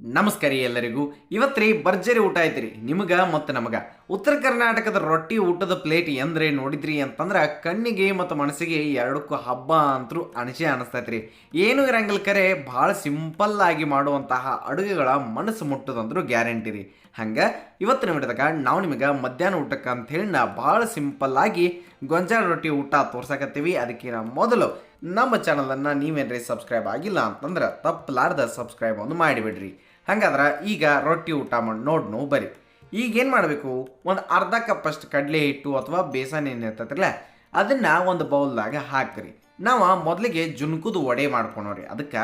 ನಮಸ್ಕಾರ ಎಲ್ಲರಿಗೂ. ರೀ ಭರ್ಜರಿ ಊಟ ಐತ್ರಿ. ನಿಮಗೆ ಮತ್ತು ನಮಗ. ಉತ್ತರ ಕರ್ನಾಟಕದ ರೊಟ್ಟಿ ಊಟದ ಪ್ಲೇಟ್ ಎಂದ್ರೆ ನೋಡಿದ್ರಿ ಅಂತಂದ್ರೆ ಕಣ್ಣಿಗೆ ಮತ್ತು ಮನಸ್ಸಿಗೆ ಎರಡಕ್ಕೂ ಹಬ್ಬ ಅಂತರೂ ಅಣಸೆ ಅನಿಸ್ತೈತ್ರಿ. ಏನು ಇರಂಗಲ್ ಕರೆ. ಭಾಳ ಸಿಂಪಲ್ ಆಗಿ ಮಾಡುವಂತಹ ಅಡುಗೆಗಳ ಮನಸ್ಸು ಮುಟ್ಟದಂದ್ರೂ ಗ್ಯಾರಂಟಿ ರೀ. ಹಂಗ ಇವತ್ತಿನ ವಿಡಿಯೋದಾಗ ನಾವು ನಿಮಗೆ ಮಧ್ಯಾಹ್ನ ಊಟಕ್ಕೆ ಅಂತ ಹೇಳಿ ನಾ ಭಾಳ ಸಿಂಪಲ್ ಆಗಿ ಗೊಂಜಾಳ ರೊಟ್ಟಿ ಊಟ ತೋರ್ಸಕತ್ತೀವಿ. ಅದಕ್ಕೆ ಮೊದಲು ನಮ್ಮ ಚಾನಲನ್ನು ನೀವೇನ್ರಿ ಸಬ್ಸ್ಕ್ರೈಬ್ ಆಗಿಲ್ಲ ಅಂತಂದ್ರೆ ತಪ್ಪಲಾರ್ದ ಸಬ್ಸ್ಕ್ರೈಬ್ ಒಂದು ಮಾಡಿಬಿಡ್ರಿ. ಹಂಗಾದ್ರೆ ಈಗ ರೊಟ್ಟಿ ಊಟ ಮಾಡಿ, ನೋಡ್ನು ಬರ್ರಿ ಈಗ ಏನು ಮಾಡಬೇಕು? ಒಂದು ಅರ್ಧ ಕಪ್ ಅಷ್ಟು ಕಡಲೆ ಹಿಟ್ಟು ಅಥವಾ ಬೇಸನ್ ಏನು ಇರ್ತೈತಿಲ್ಲ ಅದನ್ನು ಒಂದು ಬೌಲ್ದಾಗ ಹಾಕ್ರಿ. ನಾವು ಮೊದಲಿಗೆ ಜುನ್ಕುದು ವಡೆ ಮಾಡ್ಕೊಳೋರಿ ಅದಕ್ಕೆ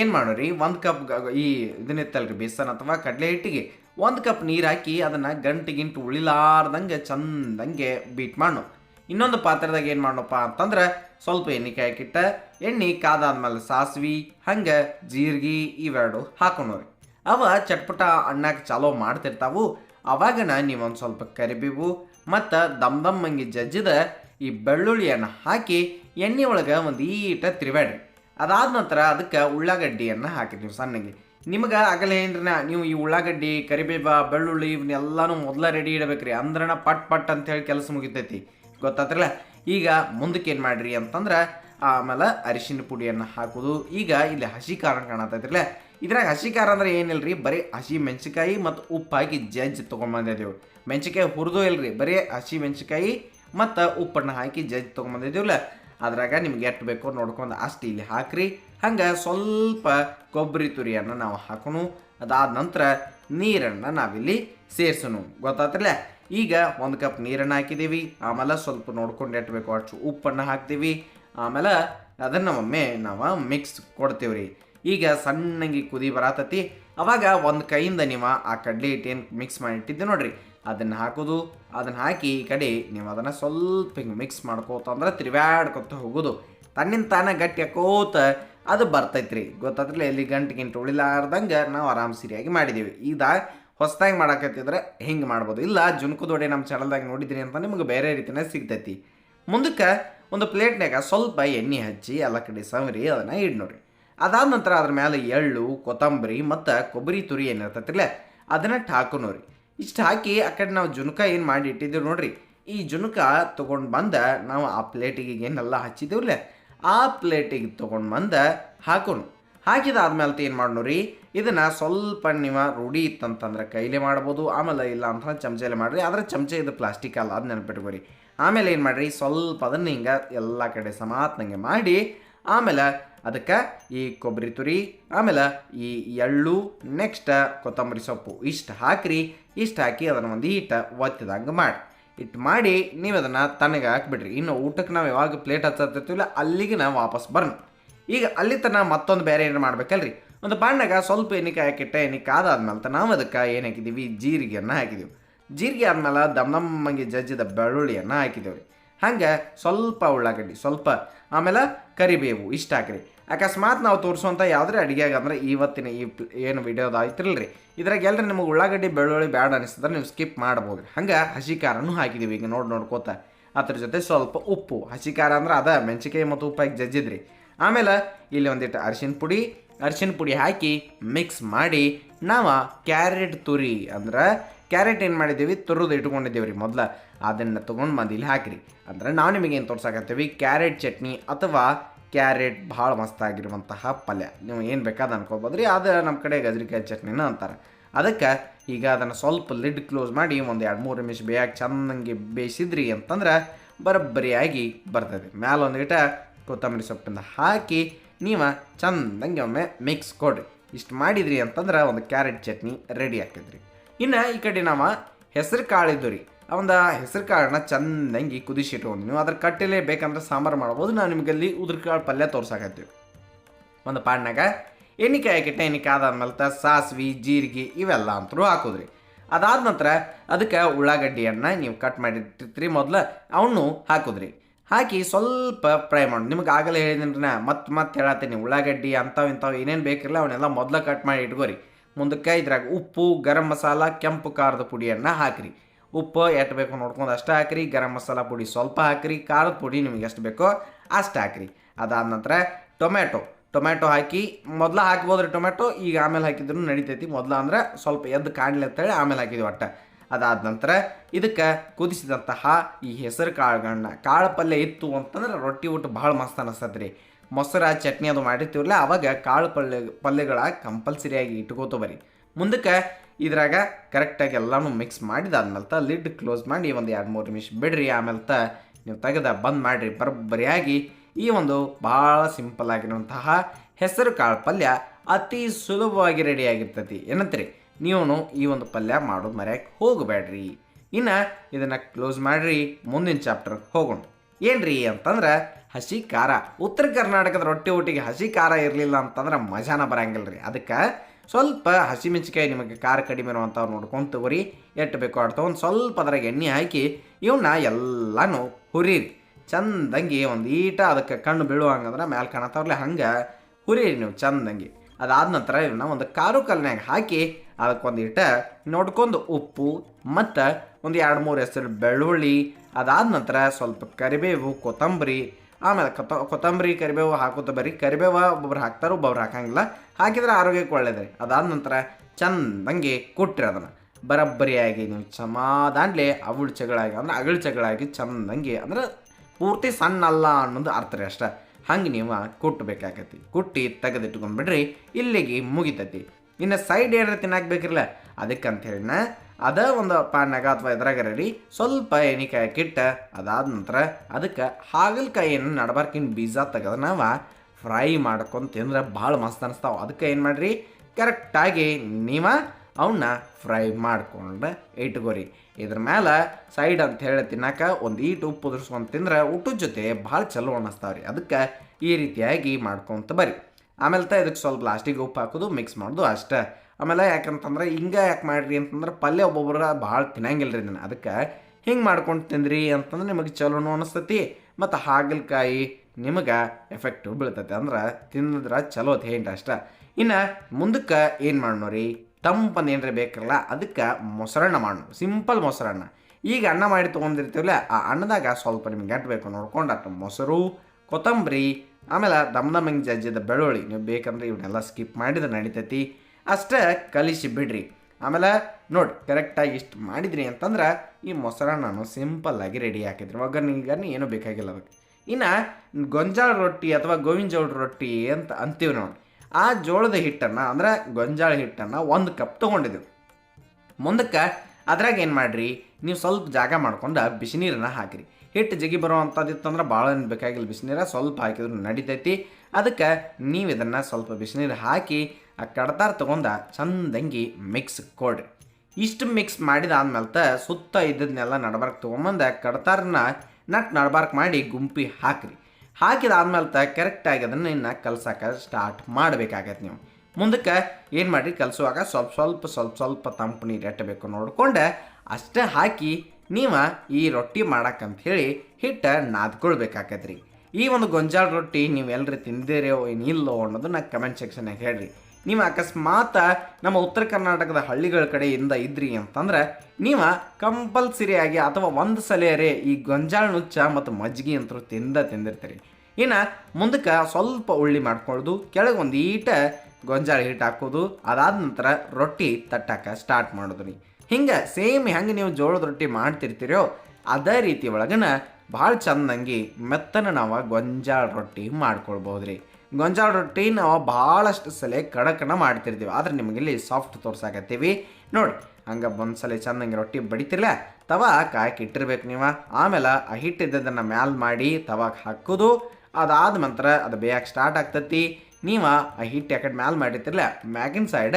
ಏನು ಮಾಡೋರಿ? ಒಂದು ಕಪ್ ಈ ಇದನ್ನಿತ್ತಲ್ರಿ, ಬೇಸನ್ ಅಥವಾ ಕಡಲೆ ಹಿಟ್ಟಿಗೆ. ಒಂದು ಕಪ್ ನೀರು ಹಾಕಿ ಅದನ್ನು ಗಂಟು ಗಿಂಟು ಉಳಿಲಾರ್ದಂಗೆ ಚಂದಂಗೆ ಬೀಟ್ ಮಾಡು ಇನ್ನೊಂದು ಪಾತ್ರದಾಗ ಏನು ಮಾಡೋಪ್ಪ ಅಂತಂದ್ರೆ ಸ್ವಲ್ಪ ಎಣ್ಣೆ ಕಾಯಕ್ಕಿಟ್ಟ ಎಣ್ಣೆ ಕಾದಾದ್ಮೇಲೆ ಸಾಸ್ವಿ, ಹಂಗೆ ಜೀರಿಗೆ ಇವೆರಡು ಹಾಕೊಂಡ್ರಿ ಅವ ಚಟ್ಪಟ ಅಣ್ಣಕ್ಕೆ ಚಾಲೋ ಮಾಡ್ತಿರ್ತಾವು. ಅವಾಗನ ನೀವೊಂದು ಸ್ವಲ್ಪ ಕರಿಬೇವು. ಮತ್ತು ದಮ್ ದಮ್ ಮಂಗಿ ಜಜ್ಜಿದ ಈ ಬೆಳ್ಳುಳ್ಳಿಯನ್ನು ಹಾಕಿ ಎಣ್ಣೆ ಒಳಗೆ ಒಂದು ಈಟ ತಿರುವಾಡ್ರಿ ಅದಾದ ನಂತರ ಅದಕ್ಕೆ ಉಳ್ಳಾಗಡ್ಡಿಯನ್ನು ನೀವು ಸಣ್ಣಗೆ. ನಿಮಗೆ ಆಗಲೇ ಏನ್ರಿನ ನೀವು ಈ ಉಳ್ಳಾಗಡ್ಡಿ, ಕರಿಬೇವ, ಬೆಳ್ಳುಳ್ಳಿ ಇವನ್ನೆಲ್ಲಾನು ಮೊದಲ ರೆಡಿ ಇಡಬೇಕ್ರಿ. ಅಂದ್ರನ ಪಟ್ ಪಟ್ ಅಂತ ಹೇಳಿ ಕೆಲಸ ಮುಗಿತೈತಿ. ಗೊತ್ತಾತ್ರಲ್ಲ? ಈಗ ಮುಂದಕ್ಕೆ ಏನು ಮಾಡ್ರಿ ಅಂತಂದ್ರೆ ಆಮೇಲೆ ಅರಿಶಿನ ಪುಡಿಯನ್ನು ಹಾಕೋದು. ಈಗ ಇಲ್ಲಿ ಹಸಿ ಖಾರ ಕಾಣತೈತ್ರಲ್ಲ ಇದ್ರಾಗ ಹಸಿ ಖಾರ ಅಂದ್ರೆ ಏನಿಲ್ರಿ? ಬರೀ ಹಸಿ ಮೆಣಸಿಕಾಯಿ ಮತ್ತು ಉಪ್ಪು ಹಾಕಿ ಜಜ್ಜಿ ತೊಗೊಂಬಂದಿದ್ದೇವೆ ಮೆಣಸಿಕಾಯಿ ಹುರಿದು ಇಲ್ರಿ, ಬರೀ ಹಸಿ ಮೆಣಸಿಕಾಯಿ ಮತ್ತು ಉಪ್ಪನ್ನು ಹಾಕಿ ಜಜ್ಜಿ ತೊಗೊಂಬಂದಿದ್ದೀವಲ್ಲ ಅದ್ರಾಗ ನಿಮ್ಗೆ ಎಷ್ಟು ಬೇಕೋ ನೋಡ್ಕೊಂಡು ಅಷ್ಟು ಇಲ್ಲಿ ಹಾಕ್ರಿ. ಹಂಗೆ ಸ್ವಲ್ಪ ಕೊಬ್ಬರಿ ತುರಿಯನ್ನು ನಾವು ಹಾಕೋಣ ಅದಾದ ನಂತರ ನೀರನ್ನು ನಾವಿಲ್ಲಿ ಸೇರಿಸೋಣ ಗೊತ್ತಾತ್ರಲ್ಲ ಈಗ ಒಂದು ಕಪ್ ನೀರನ್ನು ಹಾಕಿದ್ದೀವಿ ಆಮೇಲೆ ಸ್ವಲ್ಪ ನೋಡ್ಕೊಂಡು ಇಟ್ಬೇಕು ಅಷ್ಟು ಉಪ್ಪನ್ನು ಹಾಕ್ತೀವಿ ಆಮೇಲೆ ಅದನ್ನು ಒಮ್ಮೆ ನಾವು ಮಿಕ್ಸ್ ಕೊಡ್ತೀವಿ ರೀ ಈಗ ಸಣ್ಣಂಗಿ ಕುದಿ ಬರತತಿ, ಅವಾಗ ಒಂದು ಕೈಯಿಂದ ನೀವು ಆ ಕಡ್ಲೆ ಹಿಟ್ಟೇನು ಮಿಕ್ಸ್ ಮಾಡಿ ಇಟ್ಟಿದ್ದೆ ನೋಡ್ರಿ. ಅದನ್ನು ಹಾಕೋದು, ಅದನ್ನು ಹಾಕಿ ಈ ಕಡೆ ನೀವು ಅದನ್ನು ಸ್ವಲ್ಪ ಹಿಂಗೆ ಮಿಕ್ಸ್ ಮಾಡ್ಕೋತ ಅಂದ್ರೆ ತಿರುವ್ಯಾಡ್ಕೊತ ಹೋಗೋದು. ತನ್ನಿಂದ ತಾನ ಗಟ್ಟಿ ಹಾಕೋತ ಅದು ಬರ್ತೈತೆ ರೀ ಗೊತ್ತಾದ್ರೆ ಎಲ್ಲಿ ಗಂಟು ಗಿಂಟು ಉಳಿಲಾರ್ದಂಗೆ ನಾವು ಆರಾಮ್ ಸರಿಯಾಗಿ ಮಾಡಿದ್ದೀವಿ ಈಗ ಹೊಸದಾಗಿ ಮಾಡಾಕತ್ತಿದ್ರೆ ಹಿಂಗೆ ಮಾಡ್ಬೋದು. ಇಲ್ಲ ಜುನ್ಕುದೊಡೆ ನಮ್ಮ ಚಾನಲ್ದಾಗ ನೋಡಿದ್ರಿ ಅಂತ ನಿಮ್ಗೆ ಬೇರೆ ರೀತಿನೇ ಸಿಗ್ತೈತಿ. ಮುಂದಕ್ಕೆ ಒಂದು ಪ್ಲೇಟ್ನಾಗ ಸ್ವಲ್ಪ ಎಣ್ಣೆ ಹಚ್ಚಿ ಎಲ್ಲ ಕಡೆ ಸವರಿ ಅದನ್ನು ಇಡ್ ಅದಾದ ನಂತರ ಅದ್ರ ಮೇಲೆ ಎಳ್ಳು, ಕೊತ್ತಂಬರಿ ಮತ್ತು ಕೊಬ್ಬರಿ ತುರಿ ಏನಿರ್ತೈತಿಲ್ಲ ಅದನ್ನು ಹಾಕೋನೋರಿ ಇಷ್ಟು ಹಾಕಿ ಆ ಕಡೆ ನಾವು ಜುನಕ ಏನು ಮಾಡಿ ಇಟ್ಟಿದ್ದೀವಿ ನೋಡ್ರಿ. ಈ ಜುನಕ ತೊಗೊಂಡು ಬಂದ ನಾವು ಆ ಪ್ಲೇಟಿಗೆ ಏನೆಲ್ಲ ಹಚ್ಚಿದ್ದೀವಲ್ಲ ಆ ಪ್ಲೇಟಿಗೆ ತೊಗೊಂಡು ಬಂದ ಹಾಕೋನು. ಹಾಕಿದಾದ್ಮೇಲೆ ಏನು ರೀ ಇದನ್ನು ಸ್ವಲ್ಪ ನೀವು ರೂಢಿ ಇತ್ತಂತಂದ್ರೆ ಕೈಲೇ ಮಾಡ್ಬೋದು, ಆಮೇಲೆ ಇಲ್ಲ ಅಂತಂದ್ರೆ ಚಮಚೆಲೆ ಮಾಡಿರಿ. ಆದರೆ ಚಮಚೆ ಇದು ಪ್ಲಾಸ್ಟಿಕ್ ಅಲ್ಲ, ಅದು ನೆನಪಿಟ್ಕೋರಿ. ಆಮೇಲೆ ಏನು ಮಾಡಿರಿ? ಸ್ವಲ್ಪ ಅದನ್ನು ಹಿಂಗೆ ಎಲ್ಲ ಕಡೆ ಸಮಾತ್ನಂಗೆ ಮಾಡಿ, ಆಮೇಲೆ ಅದಕ್ಕೆ ಈ ಕೊಬ್ಬರಿ ತುರಿ, ಆಮೇಲೆ ಈ ಎಳ್ಳು, ನೆಕ್ಸ್ಟ್ ಕೊತ್ತಂಬರಿ ಸೊಪ್ಪು ಇಷ್ಟು ಹಾಕಿರಿ. ಇಷ್ಟು ಹಾಕಿ ಅದನ್ನು ಒಂದು ಈಟ ಒತ್ತಿದಂಗೆ ಮಾಡಿ. ಇಟ್ಟು ಮಾಡಿ ನೀವು ಅದನ್ನು ತನಗೆ ಹಾಕಿಬಿಡ್ರಿ. ಇನ್ನು ಊಟಕ್ಕೆ ನಾವು ಯಾವಾಗ ಪ್ಲೇಟ್ ಹಚ್ಚತ್ತಿರ್ತೀವಲ್ಲ ಅಲ್ಲಿಗೆ ನಾವು ವಾಪಸ್ ಬರೋಣ ಈಗ ಅಲ್ಲಿ ತನಕ ಮತ್ತೊಂದು ಬೇರೆ ಏನು ಮಾಡ್ಬೇಕಲ್ರಿ? ಒಂದು ಬಾಣಾಗ ಸ್ವಲ್ಪ ಹಾಕಿಟ್ಟ ಎಣ್ಣೆ ಕಾದಾದ್ಮೇಲೆ ನಾವು ಅದಕ್ಕೆ ಏನು ಹಾಕಿದ್ದೀವಿ ಜೀರಿಗೆಯನ್ನು ಹಾಕಿದ್ದೀವಿ ಜೀರಿಗೆ ಆದ್ಮೇಲೆ ದಮ್ ದಮ್ಮಂಗೆ ಜಜ್ಜಿದ ಬೆಳ್ಳುಳ್ಳಿಯನ್ನು ಹಾಕಿದ್ದೇವೆ ರೀ ಹಂಗೆ ಸ್ವಲ್ಪ ಉಳ್ಳಾಗಡ್ಡಿ, ಸ್ವಲ್ಪ ಆಮೇಲೆ ಕರಿಬೇವು ಇಷ್ಟು ಹಾಕ್ರಿ. ಅಕಸ್ಮಾತ್ ನಾವು ತೋರಿಸುವಂಥ ಯಾವುದೇ ಅಡುಗೆಯಾಗ ಆಗಂದ್ರೆ ಇವತ್ತಿನ ಈ ಏನು ವಿಡಿಯೋದ ರೀ ಇದ್ರಾಗ ಎಲ್ಲರೂ ನಿಮಗೆ ಉಳ್ಳಾಗಡ್ಡಿ, ಬೆಳ್ಳುಳ್ಳಿ ಬ್ಯಾಡ ಅನಿಸ್ತಂದ್ರೆ ನೀವು ಸ್ಕಿಪ್ ಮಾಡ್ಬೋದು ರೀ ಹಂಗೆ ಹಸಿ ಖಾರನೂ ಹಾಕಿದ್ದೀವಿ ಈಗ ನೋಡಿ ನೋಡ್ಕೋತ. ಅದ್ರ ಜೊತೆ ಸ್ವಲ್ಪ ಉಪ್ಪು. ಹಸಿ ಖಾರ ಅಂದ್ರೆ ಅದ ಮೆಣಸಿಕಾಯಿ ಮತ್ತು ಉಪ್ಪಾಗಿ ಜಜ್ಜಿದ್ರಿ. ಆಮೇಲೆ ಇಲ್ಲಿ ಒಂದಿಟ್ಟು ಅರಿಶಿನ ಪುಡಿ. ಅರಿಶಿನ ಪುಡಿ ಹಾಕಿ ಮಿಕ್ಸ್ ಮಾಡಿ ನಾವು ಕ್ಯಾರೆಟ್ ತುರಿ ಅಂದ್ರೆ ಕ್ಯಾರೆಟ್ ಏನು ಮಾಡಿದ್ದೀವಿ? ತುರಿದು ಇಟ್ಕೊಂಡಿದ್ದೀವಿ ರೀ ಮೊದಲ. ಅದನ್ನು ತೊಗೊಂಡು ಇಲ್ಲಿ ಹಾಕಿರಿ. ಅಂದ್ರೆ ನಾವು ನಿಮಗೇನು ತೋರ್ಸಕತ್ತೀವಿ? ಕ್ಯಾರೆಟ್ ಚಟ್ನಿ ಅಥವಾ ಕ್ಯಾರೆಟ್ ಭಾಳ ಮಸ್ತಾಗಿರುವಂತಹ ಪಲ್ಯ. ನೀವು ಏನು ಬೇಕಾದ ಅನ್ಕೋಬೋದು ರೀ ಅದು ನಮ್ಮ ಕಡೆ ಗಜರಿಕಾಯಿ ಚಟ್ನಿನ ಅಂತಾರೆ. ಅದಕ್ಕೆ ಈಗ ಅದನ್ನು ಸ್ವಲ್ಪ ಲಿಡ್ ಕ್ಲೋಸ್ ಮಾಡಿ ಒಂದು ಎರಡು ಮೂರು ನಿಮಿಷ ಬೇಯಾಗಿ ಚೆನ್ನಾಗಿ ಬೇಯಿಸಿದ್ರಿ ಅಂತಂದ್ರೆ ಬರಬ್ಬರಿಯಾಗಿ ಬರ್ತದೆ. ಮ್ಯಾಲ ಒಂದು ಗಿಟ ಕೊತ್ತಂಬರಿ ಸೊಪ್ಪಿಂದ ಹಾಕಿ ನೀವು ಚಂದಂಗೆ ಒಮ್ಮೆ ಮಿಕ್ಸ್ ಕೊಡ್ರಿ. ಇಷ್ಟು ಮಾಡಿದ್ರಿ ಅಂತಂದ್ರೆ ಒಂದು ಕ್ಯಾರೆಟ್ ಚಟ್ನಿ ರೆಡಿ ಆಕಿದ್ರಿ ಇನ್ನು ಈ ಕಡೆ ನಾವು ಹೆಸರು ಕಾಳು ಇದ್ದು ರೀ. ಒಂದು ಹೆಸರು ಕಾಳನ್ನ ಚಂದಂಗಿ ಕುದಿಸಿಟ್ಕೊಂಡು ನೀವು ಅದ್ರ ಕಟ್ಟಲೆ ಬೇಕಂದ್ರೆ ಸಾಂಬಾರು ಮಾಡ್ಬೋದು. ನಾವು ನಿಮ್ಗೆ ಅಲ್ಲಿ ಉದ್ರ ಕಾಳು ಪಲ್ಯ ತೋರ್ಸಾಕತ್ತೀವಿ. ಒಂದು ಪಾಡ್ನಾಗ ಎಣ್ಣೆಕಾಯಿ ಹಾಕಿಟ್ಟೆ ಎಣ್ಣೆಕಾಯಿ ಆದಾದ್ಮೇಲೆ ಸಾಸ್ವಿ, ಜೀರಿಗೆ ಇವೆಲ್ಲ ಅಂತರೂ ಹಾಕೋದ್ರಿ. ಅದಾದ ನಂತರ ಅದಕ್ಕೆ ಉಳ್ಳಾಗಡ್ಡಿಯನ್ನು ನೀವು ಕಟ್ ಮಾಡಿಟ್ಟಿರ್ತೀರಿ ಮೊದಲು. ಅವನ್ನು ಹಾಕೋದ್ರಿ. ಹಾಕಿ ಸ್ವಲ್ಪ ಫ್ರೈ ಮಾಡಿ, ನಿಮ್ಗೆ ಆಗಲೇ ಹೇಳಿದ್ರೆ ಮತ್ತೆ ಮತ್ತೆ ಹೇಳತ್ತೀನಿ. ಉಳ್ಳಾಗಡ್ಡಿ ಅಂಥವು ಇಂಥವು ಏನೇನು ಬೇಕಿರಲ್ಲ ಅವನ್ನೆಲ್ಲ ಮೊದಲು ಕಟ್ ಮಾಡಿ ಇಟ್ಕೋರಿ. ಮುಂದಕ್ಕೆ ಇದ್ರಾಗ ಉಪ್ಪು, ಗರಂ ಮಸಾಲ, ಕೆಂಪು ಖಾರದ ಪುಡಿಯನ್ನು ಹಾಕಿರಿ. ಉಪ್ಪು ಎಷ್ಟು ಬೇಕೋ ನೋಡ್ಕೊಂಡು ಅಷ್ಟು ಹಾಕಿರಿ. ಗರಂ ಮಸಾಲ ಪುಡಿ ಸ್ವಲ್ಪ ಹಾಕಿರಿ. ಖಾರದ ಪುಡಿ ನಿಮಗೆ ಎಷ್ಟು ಬೇಕೋ ಅಷ್ಟು ಹಾಕಿರಿ. ಅದಾದ ನಂತರ ಟೊಮ್ಯಾಟೊ. ಟೊಮ್ಯಾಟೊ ಹಾಕಿ ಮೊದ್ಲು ಹಾಕ್ಬೋದು ರೀ ಟೊಮ್ಯಾಟೊ, ಈಗ ಆಮೇಲೆ ಹಾಕಿದ್ರು ನಡಿತೈತಿ. ಮೊದಲು ಅಂದ್ರೆ ಸ್ವಲ್ಪ ಎದ್ದು ಕಾಣಲಿ ಅಂತೇಳಿ ಆಮೇಲೆ ಹಾಕಿದ್ವಿ ಒಟ್ಟು ಅದಾದ ನಂತರ ಇದಕ್ಕೆ ಕುದಿಸಿದಂತಹ ಈ ಹೆಸರು ಕಾಳುಗಳನ್ನ ಕಾಳು ಪಲ್ಯ ಇತ್ತು ಅಂತಂದ್ರೆ ರೊಟ್ಟಿ ಊಟ ಭಾಳ ಮಸ್ತ್ ಅನಿಸ್ತದೆ ರೀ ಮೊಸರ ಚಟ್ನಿ ಅದು ಮಾಡಿರ್ತೀವಲ್ಲ, ಅವಾಗ ಕಾಳು ಪಲ್ಯ ಪಲ್ಯಗಳ ಕಂಪಲ್ಸರಿಯಾಗಿ ಇಟ್ಕೋತ ಬರ್ರಿ ಮುಂದಕ್ಕೆ ಇದ್ರಾಗ ಕರೆಕ್ಟಾಗಿ ಎಲ್ಲನೂ ಮಿಕ್ಸ್ ಮಾಡಿದಾದ್ಮೇಲೆ ಲಿಡ್ ಕ್ಲೋಸ್ ಮಾಡಿ ಒಂದು ಎರಡು ಮೂರು ನಿಮಿಷ ಬಿಡ್ರಿ. ಆಮೇಲೆ ತ ನೀವು ತೆಗೆದ ಬಂದ್ ಮಾಡಿರಿ. ಬರೋಬ್ಬರಿಯಾಗಿ ಈ ಒಂದು ಭಾಳ ಸಿಂಪಲ್ ಆಗಿರುವಂತಹ ಹೆಸರು ಕಾಳು ಪಲ್ಯ ಅತಿ ಸುಲಭವಾಗಿ ರೆಡಿ ಆಗಿರ್ತೈತಿ. ಏನಂತೀರಿ? ನೀವು ಈ ಒಂದು ಪಲ್ಯ ಮಾಡೋದು ಮರ್ಯಾಕೆ ಹೋಗಬೇಡ್ರಿ ಇನ್ನು ಇದನ್ನು ಕ್ಲೋಸ್ ಮಾಡಿರಿ. ಮುಂದಿನ ಚಾಪ್ಟರ್ ಹೋಗೋಣ. ಏನ್ರಿ ಅಂತಂದ್ರೆ ಹಸಿ ಖಾರ. ಉತ್ತರ ಕರ್ನಾಟಕದ ರೊಟ್ಟಿ ಊಟಿಗೆ ಹಸಿ ಖಾರ ಇರಲಿಲ್ಲ ಅಂತಂದ್ರೆ ಮಜಾನ ಬರಂಗಿಲ್ಲ ರೀ ಅದಕ್ಕೆ ಸ್ವಲ್ಪ ಹಸಿಮೆಣಸಿಕಾಯಿ ನಿಮಗೆ ಖಾರ ಕಡಿಮೆ ಇರುವಂಥವ್ರು ನೋಡ್ಕೊಂಡು ತಗೋರಿ. ಎಷ್ಟು ಬೇಕೋ ಆಡ್ತಾವ ಒಂದು ಸ್ವಲ್ಪ ಅದ್ರಾಗ ಎಣ್ಣೆ ಹಾಕಿ ಇವನ್ನ ಎಲ್ಲನೂ ಹುರಿರಿ. ಚಂದಂಗಿ ಒಂದು ಈಟ ಅದಕ್ಕೆ ಕಣ್ಣು ಬೀಳುವಂಗಂದ್ರೆ ಮ್ಯಾಲೆ ಕಾಣತ್ತವ್ರಲ್ಲಿ ಹಂಗೆ ಹುರಿರಿ ನೀವು ಚಂದಂಗಿ. ಅದಾದ ನಂತರ ಇವನ್ನ ಒಂದು ಕಾರು ಕಲ್ನ್ಯಾಗ ಹಾಕಿ ಅದಕ್ಕೊಂದು ಇಟ ನೋಡ್ಕೊಂಡು ಉಪ್ಪು ಮತ್ತು ಒಂದು ಎರಡು ಮೂರು ಹೆಸರು ಬೆಳ್ಳುಳ್ಳಿ, ಅದಾದ ನಂತರ ಸ್ವಲ್ಪ ಕರಿಬೇವು, ಕೊತ್ತಂಬರಿ, ಆಮೇಲೆ ಕೊತ್ತ, ಕೊತ್ತಂಬರಿ, ಕರಿಬೇವು ಹಾಕೋತ ಬರ್ರಿ ಕರಿಬೇವು ಒಬ್ಬೊಬ್ರು ಹಾಕ್ತಾರೆ ಒಬ್ಬೊಬ್ರು ಹಾಕಂಗಿಲ್ಲ. ಹಾಕಿದ್ರೆ ಆರೋಗ್ಯಕ್ಕೆ ಒಳ್ಳೇದ್ರಿ ಅದಾದ ನಂತರ ಚಂದಂಗೆ ಕೊಟ್ರಿ ಅದನ್ನು. ಬರಬ್ಬರಿಯಾಗಿ, ನೀವು ಚಮಾದಾಂಡ್ಲೆ ಅವಳು ಚಗಳಾಗಿ, ಅಂದ್ರೆ ಅಗಳ ಚಗಳಾಗಿ ಚಂದಂಗೆ, ಅಂದ್ರೆ ಪೂರ್ತಿ ಸಣ್ಣ ಅಲ್ಲ ಅನ್ನೋದು ಅರ್ಥ ರೀ ಅಷ್ಟೇ. ಹಂಗೆ ನೀವು ಕುಟ್ಟಬೇಕಾಗತ್ತೆ ಕುಟ್ಟಿ ತೆಗೆದಿಟ್ಕೊಂಡ್ಬಿಡ್ರಿ, ಇಲ್ಲಿಗೆ ಮುಗಿತೈತಿ. ಇನ್ನು ಸೈಡ್ ಏನಾರ ತಿನ್ನಾಕ್ಬೇಕಿರಲ್ಲ ಅದಕ್ಕೆ ಹೇಳಿನ ಅದ ಒಂದು ಪಾನ್ಯಾಗ ಅಥವಾ ಎದ್ರಾಗರ ರೀ ಸ್ವಲ್ಪ ಎಣಿಕಾಯಿ ಕಿಟ್ಟ, ಅದಾದ ನಂತರ ಅದಕ್ಕೆ ಹಾಗಲಕಾಯಿಯನ್ನು ನಡಬಾರ್ಕಿನ ಬೀಜ ತೆಗೆದು ನಾವು ಫ್ರೈ ಮಾಡ್ಕೊಂಡು ತಿಂದ್ರೆ ಭಾಳ ಮಸ್ತ್ ಅನಿಸ್ತಾವೆ. ಅದಕ್ಕೆ ಏನು ಮಾಡಿರಿ? ಕರೆಕ್ಟಾಗಿ ನೀವು ಅವನ್ನ ಫ್ರೈ ಮಾಡ್ಕೊಂಡು ಇಟ್ಕೋರಿ. ಇದ್ರ ಮೇಲೆ ಸೈಡ್ ಅಂತ ಹೇಳಿ ತಿನ್ನಾಕ ಒಂದು ಈಟು ಉಪ್ಪು ಉದುರ್ಸ್ಕೊಂಡು ತಿಂದ್ರೆ ಊಟದ ಜೊತೆ ಭಾಳ ಚಲೋ ಅನ್ನಿಸ್ತಾವ್ರಿ ಅದಕ್ಕೆ ಈ ರೀತಿಯಾಗಿ ಮಾಡ್ಕೊತ ಬರ್ರಿ. ಆಮೇಲೆ ತ ಇದಕ್ಕೆ ಸ್ವಲ್ಪ ಲಾಸ್ಟಿಗೆ ಉಪ್ಪು ಹಾಕೋದು ಮಿಕ್ಸ್ ಮಾಡೋದು ಅಷ್ಟೇ. ಆಮೇಲೆ ಯಾಕಂತಂದ್ರೆ ಹಿಂಗೆ ಯಾಕೆ ಮಾಡ್ರಿ ಅಂತಂದ್ರೆ ಪಲ್ಯ ಒಬ್ಬೊಬ್ಬರ ಭಾಳ ತಿನ್ನಂಗಿಲ್ಲ ರೀ ನಾನು ಅದಕ್ಕೆ ಹಿಂಗೆ ಮಾಡ್ಕೊಂಡು ತಿಂದ್ರಿ ಅಂತಂದ್ರೆ ನಿಮಗೆ ಚಲೋನು ಅನಿಸ್ತತಿ ಮತ್ತು ಹಾಗಲಕಾಯಿ ನಿಮಗೆ ಎಫೆಕ್ಟು ಬೀಳ್ತೈತೆ. ಅಂದ್ರೆ ತಿಂದ್ರೆ ಚಲೋ ತೇಂಟ್ ಅಷ್ಟೆ. ಇನ್ನು ಮುಂದಕ್ಕೆ ಏನು ಮಾಡೋರಿ ತಂಪನ್ನು ಏನರ ಬೇಕಲ್ಲ, ಅದಕ್ಕೆ ಮೊಸರನ್ನ ಮಾಡೋಣ ಸಿಂಪಲ್ ಮೊಸರನ್ನ. ಈಗ ಅನ್ನ ಮಾಡಿ ತೊಗೊಂಡಿರ್ತೀವಲ್ಲ, ಆ ಅನ್ನದಾಗ ಸ್ವಲ್ಪ ನಿಮ್ಗೆ ಗಟ್ಟಬೇಕು ನೋಡ್ಕೊಂಡು ಅಟ್ಟು ಮೊಸರು, ಕೊತ್ತಂಬರಿ ಆಮೇಲೆ ದಮ್ ಜಜ್ಜದ ಬೆಳ್ಳುಳ್ಳಿ, ನೀವು ಬೇಕಂದ್ರೆ ಇವನ್ನೆಲ್ಲ ಸ್ಕಿಪ್ ಮಾಡಿದ್ರೆ ನಡಿತೈತಿ. ಅಷ್ಟೇ ಕಲಿಸಿ ಬಿಡ್ರಿ. ಆಮೇಲೆ ನೋಡಿ ಕರೆಕ್ಟಾಗಿ ಇಷ್ಟು ಮಾಡಿದ್ರಿ ಅಂತಂದ್ರೆ ಈ ಮೊಸರನ್ನನು ಸಿಂಪಲ್ಲಾಗಿ ರೆಡಿ ಹಾಕಿದ್ರಿ. ಒಗ್ಗರಣೆ ಗರ್ನಿ ಏನೂ ಬೇಕಾಗಿಲ್ಲ ಅದಕ್ಕೆ ಇನ್ನು ಗೊಂಜಾಳ ರೊಟ್ಟಿ ಅಥವಾ ಗೋವಿನ ಜೋಳ ರೊಟ್ಟಿ ಅಂತ ಅಂತೀವಿ ನೋಡಿ. ಆ ಜೋಳದ ಹಿಟ್ಟನ್ನು, ಅಂದ್ರೆ ಗೊಂಜಾಳ ಹಿಟ್ಟನ್ನು ಒಂದು ಕಪ್ ತೊಗೊಂಡಿದ್ದೆವು ಮುಂದಕ್ಕೆ ಅದ್ರಾಗ ಏನು ಮಾಡಿರಿ? ನೀವು ಸ್ವಲ್ಪ ಜಾಗ ಮಾಡ್ಕೊಂಡು ಬಿಸಿನೀರನ್ನ ಹಾಕಿರಿ. ಹಿಟ್ಟು ಜಗಿ ಬರೋ ಅಂಥದ್ದಿತ್ತಂದ್ರೆ ಭಾಳ ಏನು ಬೇಕಾಗಿಲ್ಲ ಬಿಸಿನೀರ, ಸ್ವಲ್ಪ ಹಾಕಿದ್ರು ನಡಿತೈತಿ. ಅದಕ್ಕೆ ನೀವು ಇದನ್ನು ಸ್ವಲ್ಪ ಬಿಸಿನೀರು ಹಾಕಿ ಆ ಕಡ್ತಾರ ತೊಗೊಂಡ ಚಂದಂಗಿ ಮಿಕ್ಸ್ ಕೊಡ್ರಿ. ಇಷ್ಟು ಮಿಕ್ಸ್ ಮಾಡಿದಾದ್ಮೇಲೆ ತ ಸುತ್ತ ಇದ್ದದನ್ನೆಲ್ಲ ನಡ್ಬಾರ್ಕ್ ತೊಗೊಂಬಂದು ಕಡ್ತಾರನ್ನ ನಟ್ ನಡಬಾರ್ಕ್ ಮಾಡಿ ಗುಂಪಿ ಹಾಕ್ರಿ. ಹಾಕಿದಾದ್ಮೇಲೆ ತ ಕರೆಕ್ಟಾಗಿ ಅದನ್ನು ಇನ್ನು ಕಲ್ಸಾಕ ಸ್ಟಾರ್ಟ್ ಮಾಡಬೇಕಾಗತ್ತೆ ನೀವು. ಮುಂದಕ್ಕೆ ಏನು ಮಾಡಿರಿ, ಕಲಸುವಾಗ ಸ್ವಲ್ಪ ಸ್ವಲ್ಪ ಸ್ವಲ್ಪ ಸ್ವಲ್ಪ ತಂಪು ನೀರು ಎಟ್ಟಬೇಕು ನೋಡ್ಕೊಂಡು ಅಷ್ಟೇ ಹಾಕಿ ನೀವು ಈ ರೊಟ್ಟಿ ಮಾಡಕ್ಕಂತ ಹೇಳಿ ಹಿಟ್ಟು ನಾದ್ಕೊಳ್ಬೇಕಾಕತ್ರಿ. ಈ ಒಂದು ಗೊಂಜಾಳ ರೊಟ್ಟಿ ನೀವು ಎಲ್ಲರೂ ತಿಂದಿರೋ ಏನಿಲ್ಲೋ ಅನ್ನೋದನ್ನ ಕಮೆಂಟ್ ಸೆಕ್ಷನ್ನಾಗ ಹೇಳ್ರಿ. ನೀವು ಅಕಸ್ಮಾತ್ ನಮ್ಮ ಉತ್ತರ ಕರ್ನಾಟಕದ ಹಳ್ಳಿಗಳ ಕಡೆಯಿಂದ ಇದ್ರಿ ಅಂತಂದ್ರೆ ನೀವು ಕಂಪಲ್ಸರಿಯಾಗಿ ಅಥವಾ ಒಂದು ಸಲಿಯರೇ ಈ ಗೊಂಜಾಳ ನುಚ್ಚ ಮತ್ತು ಮಜ್ಜಿಗೆ ಅಂತೂ ತಿಂದ ತಿಂದಿರ್ತೀರಿ. ಇನ್ನು ಮುಂದಕ್ಕೆ ಸ್ವಲ್ಪ ಉಳ್ಳಿ ಮಾಡ್ಕೊಳ್ಳೋದು ಕೆಳಗೆ ಒಂದು ಈಟ ಗೊಂಜಾಳ ಹಿಟ್ಟು ಹಾಕೋದು ಅದಾದ ನಂತರ ರೊಟ್ಟಿ ತಟ್ಟಕ್ಕೆ ಸ್ಟಾರ್ಟ್ ಮಾಡೋದು ರೀ ಹಿಂಗೆ ಸೇಮ್ ಹೆಂಗೆ ನೀವು ಜೋಳದ ರೊಟ್ಟಿ ಮಾಡ್ತಿರ್ತೀರೋ ಅದೇ ರೀತಿ ಒಳಗನ ಭಾಳ ಚಂದಂಗಿ ಮೆತ್ತನ ನಾವು ಗೊಂಜಾಳ ರೊಟ್ಟಿ ಮಾಡ್ಕೊಳ್ಬೋದು ರೀ ಗೊಂಜಾಳ ರೊಟ್ಟಿ ನಾವು ಭಾಳಷ್ಟು ಸಲ ಕಡಕನ ಮಾಡ್ತಿರ್ತೀವಿ. ಆದ್ರೆ ನಿಮಗೆ ಇಲ್ಲಿ ಸಾಫ್ಟ್ ತೋರ್ಸಾಕತ್ತೀವಿ. ನೋಡಿ ಹಂಗೆ ಒಂದ್ಸಲ ಚಂದಂಗೆ ರೊಟ್ಟಿ ಬಡಿತಿರ್ಲ, ತವಾ ಕಾಯಕ್ಕೆ ಇಟ್ಟಿರ್ಬೇಕು ನೀವು. ಆಮೇಲೆ ಆ ಹಿಟ್ಟಿದ್ದದನ್ನು ಮ್ಯಾಲ್ ಮಾಡಿ ತವಾಗ ಹಾಕೋದು. ಅದಾದ ನಂತರ ಅದು ಬೇಯಕ್ಕೆ ಸ್ಟಾರ್ಟ್ ಆಗ್ತತಿ. ನೀವು ಆ ಹಿಟ್ಟು ಯಾಕಡೆ ಮ್ಯಾಲ್ ಮಾಡಿರ್ತಿರ್ಲ, ಮ್ಯಾಗಿನ ಸೈಡ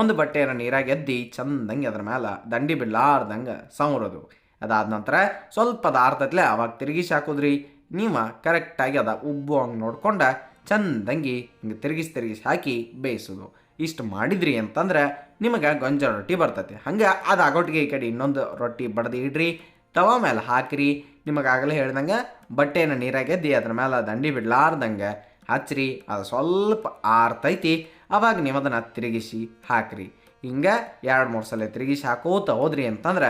ಒಂದು ಬಟ್ಟೆಯನ್ನು ನೀರಾಗಿ ಎದ್ದಿ ಚಂದಂಗೆ ಅದ್ರ ಮೇಲೆ ದಂಡಿ ಬಿಡ್ಲಾರ್ದಂಗೆ ಸವರೋದು. ಅದಾದ ನಂತರ ಸ್ವಲ್ಪ ಅದು ಆರ್ತತ್ಲೆ ಅವಾಗ ತಿರುಗಿಸಿ ಹಾಕೋದ್ರಿ ನೀವು ಕರೆಕ್ಟಾಗಿ ಅದ ಉಬ್ಬು ಹಂಗೆ ನೋಡ್ಕೊಂಡು ಚಂದಂಗಿ ಹಿಂಗೆ ತಿರುಗಿಸಿ ತಿರುಗಿಸಿ ಹಾಕಿ ಬೇಯಿಸೋದು. ಇಷ್ಟು ಮಾಡಿದ್ರಿ ಅಂತಂದ್ರೆ ನಿಮಗೆ ಗೊಂಜಾಳ ರೊಟ್ಟಿ ಬರ್ತೈತಿ. ಹಂಗೆ ಅದು ಆಗೋಟಿಗೆ ಈ ಕಡೆ ಇನ್ನೊಂದು ರೊಟ್ಟಿ ಬಡ್ದು ಇಡ್ರಿ. ತವ ಮೇಲೆ ಹಾಕಿರಿ. ನಿಮಗೆ ಆಗಲೇ ಹೇಳ್ದಂಗೆ ಬಟ್ಟೆನ ನೀರಾಗೆದ್ದಿ ಅದ್ರ ಮೇಲೆ ದಂಡಿ ಬಿಡ್ಲಾರ್ದಂಗೆ ಹಚ್ಚಿರಿ ಅದು ಸ್ವಲ್ಪ ಆರ್ತೈತಿ ಅವಾಗ ನೀವು ಅದನ್ನು ತಿರುಗಿಸಿ ಹಾಕ್ರಿ. ಹಿಂಗೆ ಎರಡು ಮೂರು ಸಲ ತಿರುಗಿಸಿ ಹಾಕೋತ ಹೋದ್ರಿ ಅಂತಂದ್ರೆ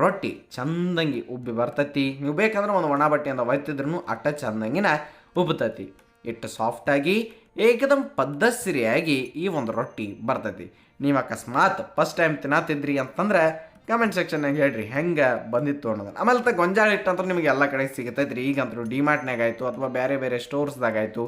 ರೊಟ್ಟಿ ಚಂದಂಗಿ ಉಬ್ಬಿ ಬರ್ತೈತಿ. ನೀವು ಬೇಕಂದ್ರೆ ಒಂದು ಒಣ ಬಟ್ಟೆಯಿಂದ ಒಯ್ತಿದ್ರು ಅಟ್ಟ ಚಂದಂಗಿನ ಉಬ್ಬತೈತಿ. ಇಟ್ಟು ಸಾಫ್ಟಾಗಿ ಏಕದಮ್ ಪದ್ಧಸಿರಿಯಾಗಿ ಈ ಒಂದು ರೊಟ್ಟಿ ಬರ್ತೈತಿ. ನೀವು ಅಕಸ್ಮಾತ್ ಫಸ್ಟ್ ಟೈಮ್ ತಿನ್ನತ್ತಿದ್ರಿ ಅಂತಂದ್ರೆ ಕಮೆಂಟ್ ಸೆಕ್ಷನ್ನಾಗ ಹೇಳ್ರಿ, ಹೆಂಗೆ ಬಂದಿತ್ತು ಅನ್ನೋದನ್ನ. ಆಮೇಲೆ ಗೊಂಜಾಳ ಹಿಟ್ಟು ಅಂತೂ ನಿಮಗೆ ಎಲ್ಲ ಕಡೆ ಸಿಗತೈತ್ರಿ. ಈಗಂತೂ ಡಿಮಾರ್ಟ್ನಾಗ ಆಯಿತು ಅಥವಾ ಬೇರೆ ಬೇರೆ ಸ್ಟೋರ್ಸ್ದಾಗ ಆಯಿತು.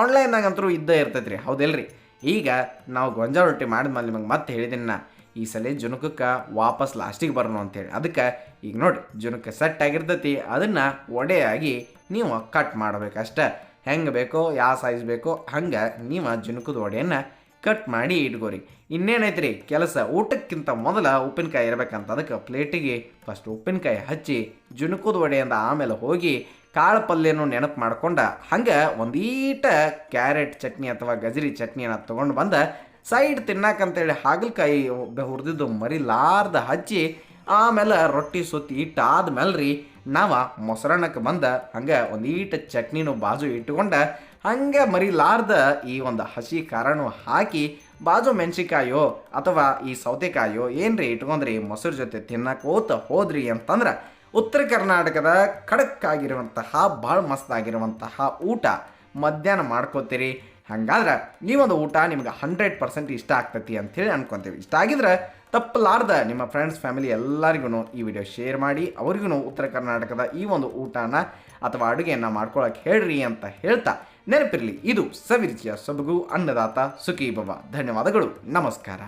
ಆನ್ಲೈನ್ದಾಗ ಅಂತೂ ಇದ್ದೇ ಇರ್ತೈತ್ರಿ. ಹೌದಿಲ್ರಿ? ಈಗ ನಾವು ಗೊಂಜಾಳ ರೊಟ್ಟಿ ಮಾಡಿದ್ಮೇಲೆ ನಿಮಗೆ ಮತ್ತೆ ಹೇಳಿದ್ದೀನಿ ನಾ. ಈ ಸಲ ಜುನುಕಕ್ಕೆ ವಾಪಸ್ ಲಾಸ್ಟಿಗೆ ಬರೋಣ ಅಂತೇಳಿ ಅದಕ್ಕೆ ಈಗ ನೋಡಿ, ಜುನುಕ ಸೆಟ್ ಆಗಿರ್ತೈತಿ. ಅದನ್ನು ಒಡೆಯಾಗಿ ನೀವು ಕಟ್ ಮಾಡ್ಬೇಕಷ್ಟೆ ಹೆಂಗೆ ಬೇಕೋ, ಯಾವ ಸೈಜ್ ಬೇಕೋ, ಹಂಗೆ ನೀವು ಜುನುಕದ ಒಡೆಯನ್ನು ಕಟ್ ಮಾಡಿ ಇಟ್ಕೋರಿ. ಇನ್ನೇನೈತ್ರಿ, ಕೆಲಸ ಊಟಕ್ಕಿಂತ ಮೊದಲ ಉಪ್ಪಿನಕಾಯಿ ಇರಬೇಕಂತ. ಅದಕ್ಕೆ ಪ್ಲೇಟಿಗೆ ಫಸ್ಟ್ ಉಪ್ಪಿನಕಾಯಿ ಹಚ್ಚಿ ಜುನುಕದ ಒಡೆಯಿಂದ ಆಮೇಲೆ ಹೋಗಿ ಕಾಳು ಪಲ್ಯನೂ ನೆನಪು ಮಾಡ್ಕೊಂಡ ಹಂಗೆ ಒಂದೀಟ ಕ್ಯಾರೆಟ್ ಚಟ್ನಿ ಅಥವಾ ಗಜರಿ ಚಟ್ನಿಯನ್ನು ತೊಗೊಂಡು ಬಂದ ಸೈಡ್ ತಿನ್ನಾಕಂತೇಳಿ ಹಾಗಲಕಾಯಿ ಹುರಿದಿದ್ದು ಮರಿಲಾರ್ದ ಹಚ್ಚಿ ಆಮೇಲೆ ರೊಟ್ಟಿ ಸುತ್ತಿ ಇಟ್ಟು ಆದ್ಮೇಲೆ ರೀ ನಾವು ಮೊಸರನ್ನಕ್ಕೆ ಬಂದ ಹಂಗೆ ಒಂದೀಟ ಚಟ್ನಿನೂ ಬಾಜು ಇಟ್ಕೊಂಡ ಹಂಗೆ ಮರಿಲಾರ್ದ ಈ ಒಂದು ಹಸಿ ಖಾರನೂ ಹಾಕಿ ಬಾಜು ಮೆಣಸಿಕಾಯೋ ಅಥವಾ ಈ ಸೌತೆಕಾಯೋ ಏನ್ರಿ ಇಟ್ಕೊಂಡ್ರಿ ಮೊಸರು ಜೊತೆ ತಿನ್ನಕೋತ ಹೋದ್ರಿ ಅಂತಂದ್ರೆ ಉತ್ತರ ಕರ್ನಾಟಕದ ಖಡಕ್ ಆಗಿರುವಂತಹ ಭಾಳ ಮಸ್ತ್ ಆಗಿರುವಂತಹ ಊಟ ಮಧ್ಯಾಹ್ನ ಮಾಡ್ಕೋತೀರಿ. ಹಂಗಾದ್ರೆ ಈ ಒಂದು ಊಟ ನಿಮ್ಗೆ ಹಂಡ್ರೆಡ್ ಪರ್ಸೆಂಟ್ ಇಷ್ಟ ಆಗ್ತೈತಿ ಅಂಥೇಳಿ ಅನ್ಕೊಂತೀವಿ. ಇಷ್ಟ ಆಗಿದ್ರೆ ತಪ್ಪಲಾರ್ದ ನಿಮ್ಮ ಫ್ರೆಂಡ್ಸ್ ಫ್ಯಾಮಿಲಿ ಎಲ್ಲರಿಗೂ ಈ ವಿಡಿಯೋ ಶೇರ್ ಮಾಡಿ ಅವ್ರಿಗೂ ಉತ್ತರ ಕರ್ನಾಟಕದ ಈ ಒಂದು ಊಟನ ಅಥವಾ ಅಡುಗೆಯನ್ನು ಮಾಡ್ಕೊಳಕ್ಕೆ ಹೇಳ್ರಿ ಅಂತ ಹೇಳ್ತಾ ನೆನಪಿರಲಿ. ಇದು ಸವಿರುಚಿಯ ಸೊಬಗು, ಅನ್ನದಾತ ಸುಖಿ ಭವ ಧನ್ಯವಾದಗಳು. ನಮಸ್ಕಾರ.